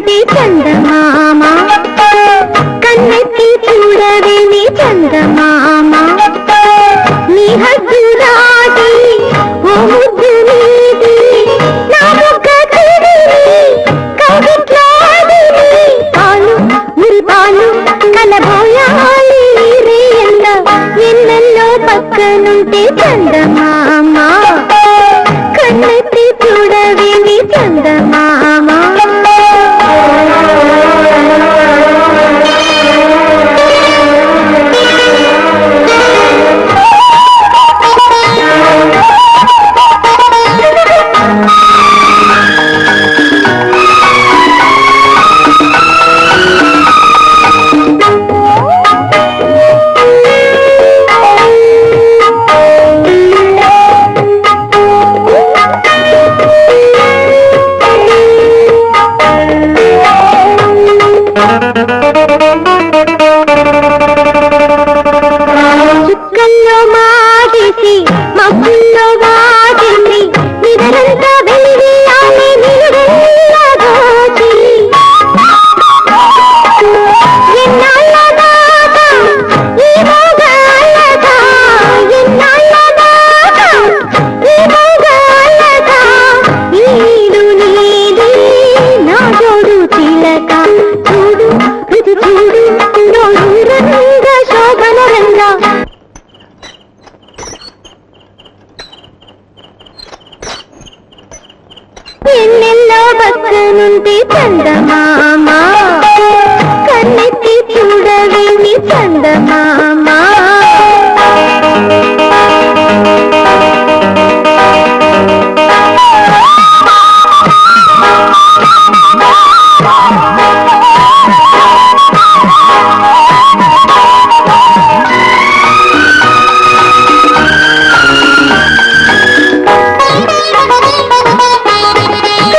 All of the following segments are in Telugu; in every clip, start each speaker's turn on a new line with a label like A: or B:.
A: చూడవేంటి చందమామ. కన్నెత్తి చూడవేమి చందమామ. నీ హద్దు నాటి ఓ ముద్దు నీది నా ముక్క తిరిగి కవిట్లాది పాలు పక్కనుంటే చందమామ ఎన్నెల్లో పక్కనుంటే చందమా?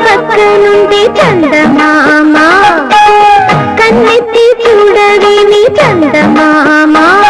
A: ఎన్నెల్లో పక్క నుండి చందమామ. కన్నెత్తి చూడవి నీ చందమామా.